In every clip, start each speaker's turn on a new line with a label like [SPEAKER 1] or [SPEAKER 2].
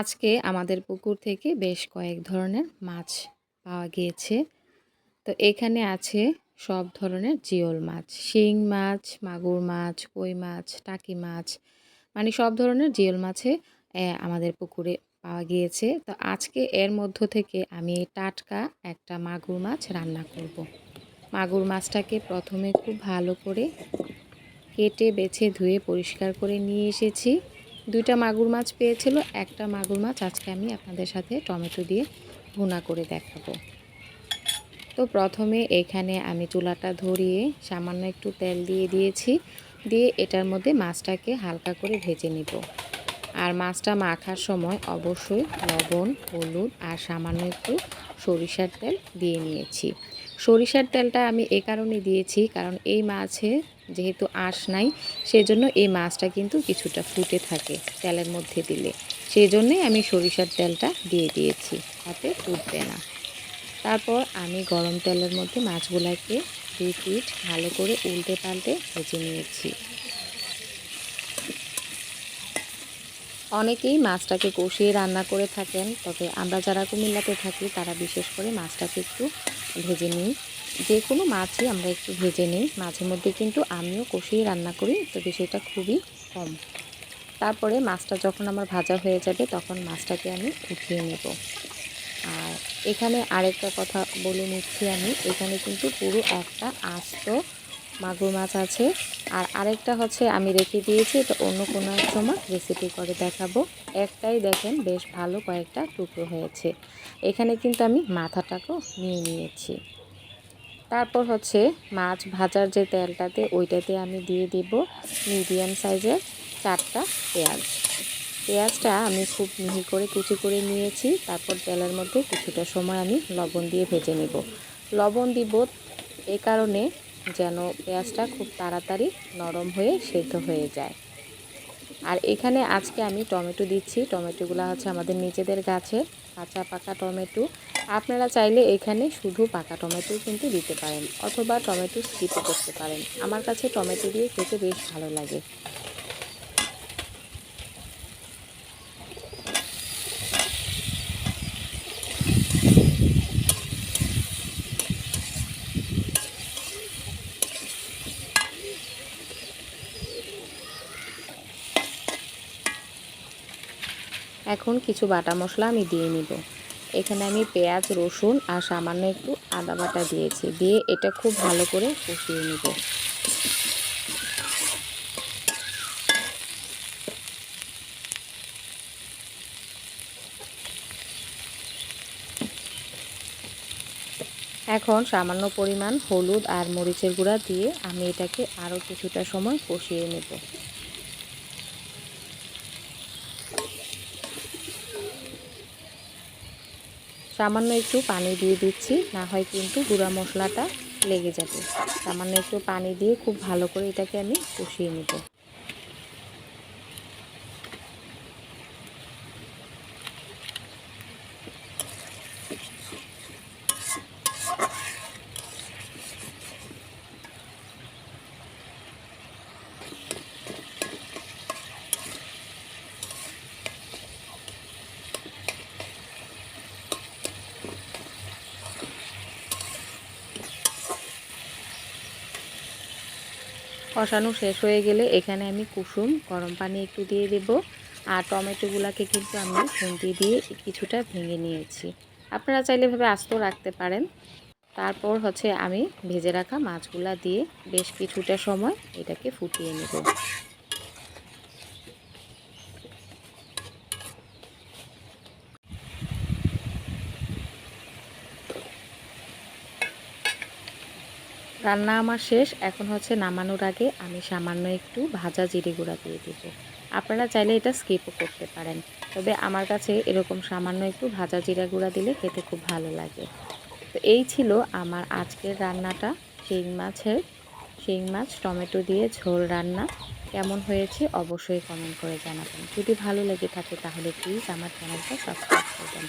[SPEAKER 1] আজকে আমাদের পুকুর থেকে বেশ কয়েক ধরনের মাছ পাওয়া গিয়েছে। তো এখানে আছে সব ধরনের জিওল মাছ, শিং মাছ, মাগুর মাছ, কই মাছ, টাকি মাছ মানে সব ধরনের জিওল মাছে আমাদের পুকুরে পাওয়া গিয়েছে। তো আজকে এর মধ্য থেকে আমি টাটকা একটা মাগুর মাছ রান্না করব। মাগুর মাছটাকে প্রথমে খুব ভালো করে কেটে, বেছে, ধুয়ে, পরিষ্কার করে নিয়ে এসেছি। দুইটা মাগুর মাছ পেয়েছিল, একটা মাগুর মাছ আজকে আমি আপনাদের সাথে টমেটো দিয়ে ভুনা করে দেখাবো। তো প্রথমে এখানে আমি চুলাটা ধরিয়ে সামান্য একটু তেল দিয়ে দিয়েছি, দিয়ে এটার মধ্যে মাছটাকে হালকা করে ভেজে নিব। আর মাছটা মাখার সময় অবশ্যই লবণ, হলুদ আর সামান্য একটু সরিষার তেল দিয়ে নিয়েছি। সরিষার তেলটা আমি এ কারণে দিয়েছি, কারণ এই মাছে যেহেতু আঁশ নাই, সেজন্য এই মাছটা কিন্তু কিছুটা ফুটে থাকে তেলের মধ্যে দিলে। সেই জন্যেই আমি সরিষার তেলটা দিয়ে দিয়েছি, তাতে ফুটবে না। তারপর আমি গরম তেলের মধ্যে মাছগুলাকে দুই পিঠ ভালো করে উল্টে পাল্টে ভেজে নিয়েছি। অনেকেই মাছটাকে কষিয়ে রান্না করে থাকেন, তবে আমরা যারা কুমিল্লাতে থাকি, তারা বিশেষ করে মাছটাকে একটু ভেজে নিই। যে কোনো মাছই আমরা একটু ভেজে নিই। মাঝে মধ্যে কিন্তু আমিও কষিয়ে রান্না করি তবে সেটা খুবই কম। তারপরে মাছটা যখন আমার ভাজা হয়ে যাবে, তখন মাছটাকে আমি উঠিয়ে নেব। আর এখানে আরেকটা কথা বলে নিচ্ছি আমি, এখানে কিন্তু পুরো একটা আস্ত মাগুর মাছ আছে। আর আরেকটা হচ্ছে আমি রেখে দিয়েছি, এটা অন্য কোনো এক সময় রেসিপি করে দেখাবো। একটাই দেখেন, বেশ ভালো কয়েকটা টুকরো হয়েছে। এখানে কিন্তু আমি মাথাটাকেও নিয়ে নিয়েছি। তারপর হচ্ছে মাছ ভাজার যে তেলটাতে ওইটাতে আমি দিয়ে দিব মিডিয়াম সাইজের চারটা পেঁয়াজ। পেঁয়াজটা আমি খুব মিহি করে কুচি করে নিয়েছি, তারপর তেলের মধ্যে কিছুটা সময় আমি লবণ দিয়ে ভেজে নেব। লবণ দিব এ কারণে যেন পেঁয়াজটা খুব তাড়াতাড়ি নরম হয়ে সেদ্ধ হয়ে যায়। আর এখানে আজকে আমি টমেটো দিচ্ছি, টমেটোগুলো হচ্ছে আমাদের নিজেদের গাছে কাঁচা পাকা টমেটো। আপনারা চাইলে এখানে শুধু পাকা টমেটো কিন্তু দিতে পারেন, অথবা টমেটো স্কিপও করতে পারেন। আমার কাছে টমেটো দিয়ে খেতে বেশ ভালো লাগে। এখন কিছু বাটা মশলা আমি দিয়ে নিব। এখানে আমি পেঁয়াজ, রসুন আর সামান্য একটু আদা বাটা দিয়েছি। দিয়ে এটা খুব ভালো করে কষিয়ে নিব। এখন সামান্য পরিমাণ হলুদ আর মরিচের গুঁড়া দিয়ে আমি এটাকে আরও কিছুটা সময় কষিয়ে নেব। সামান্য একটু পানি দিয়ে দিচ্ছি, না হয় কিন্তু গুঁড়া মশলাটা লেগে যাবে। সামান্য একটু পানি দিয়ে খুব ভালো করে এটাকে আমি কষিয়ে নেব। কষানো শেষ হয়ে গেলে এখানে আমি কুসুম, গরম পানি একটু দিয়ে দেব আর টমেটোগুলোকে কিন্তু আমি খুন্তি দিয়ে কিছুটা ভেঙে নিয়েছি। আপনারা চাইলে এভাবে আস্ত রাখতে পারেন। তারপর হচ্ছে আমি ভেজে রাখা মাছগুলা দিয়ে বেশ কিছুটা সময় এটাকে ফুটিয়ে নেব। রান্না আমার শেষ। এখন হচ্ছে নামানোর আগে আমি সামান্য একটু ভাজা জিরে গুঁড়া দিয়ে দিব। আপনারা চাইলে এটা স্কিপও করতে পারেন। তবে আমার কাছে এরকম সামান্য একটু ভাজা জিরা গুঁড়া দিলে খেতে খুব ভালো লাগে। তো এই ছিল আমার আজকের রান্নাটা। শিং মাছের, শিং মাছ, টমেটো দিয়ে ঝোল রান্না। কেমন হয়েছে অবশ্যই কমেন্ট করে জানাবেন। যদি ভালো লেগে থাকে তাহলে প্লিজ আমার চ্যানেলটা সাবস্ক্রাইব করবেন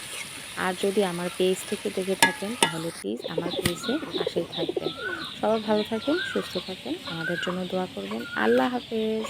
[SPEAKER 1] আর যদি আমার পেজ থেকে দেখে থাকেন তাহলে প্লিজ আমার পেজে পাশেই থাকবেন। সবাই ভালো থাকেন, সুস্থ থাকেন, আমাদের জন্য দোয়া করবেন। আল্লাহ হাফেজ।